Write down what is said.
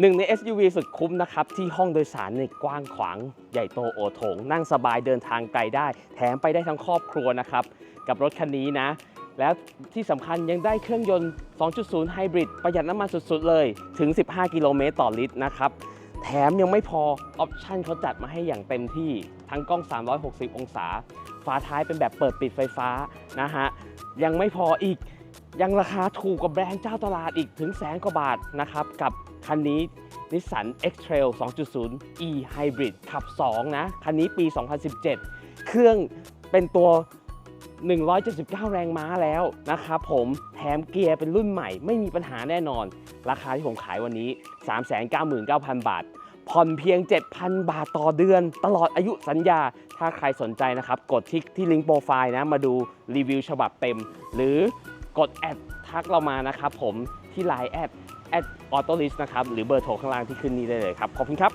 หนึ่งใน SUV สุดคุ้มนะครับ ที่ห้องโดยสารในกว้างขวาง ใหญ่โตโอโถง นั่งสบายเดินทางไกลได้ แถมไปได้ทั้งครอบครัวนะครับ กับรถคันนี้นะ แล้วที่สำคัญยังได้เครื่องยนต์ 2.0 ไฮบริดประหยัดน้ำมันสุดๆ เลย ถึง 15 กิโลเมตรต่อลิตรนะครับ แถมยังไม่พอ ออปชั่นเขาจัดมาให้อย่างเต็มที่ ทั้งกล้อง 360 องศา ฝาท้ายเป็นแบบเปิดปิดไฟฟ้านะฮะ ยังไม่พออีก ยังราคาถูกกว่าแบรนด์เจ้าตลาดอีกถึงแสนกว่าบาทนะครับ กับคันนี้นิสสัน X-Trail 2.0 e Hybrid ขับ 2 นะ คันนี้ปี 2017 เครื่องเป็นตัว 179 แรงม้าแล้วนะครับผมแถมเกียร์เป็นรุ่นใหม่ไม่มีปัญหาแน่นอน ราคาที่ผมขายวันนี้ 399,000 บาท ผ่อนเพียง 7,000 บาทต่อเดือน ตลอดอายุสัญญา ถ้าใครสนใจนะครับ กดที่ที่ลิงก์โปรไฟล์นะ มาดูรีวิวฉบับเต็ม หรือ กดแอดทักเรามานะครับผมที่ Line แอดแอดออโต้ลิสนะครับหรือเบอร์โทรข้างล่างที่ขึ้นนี้ได้เลยครับ ขอบคุณครับ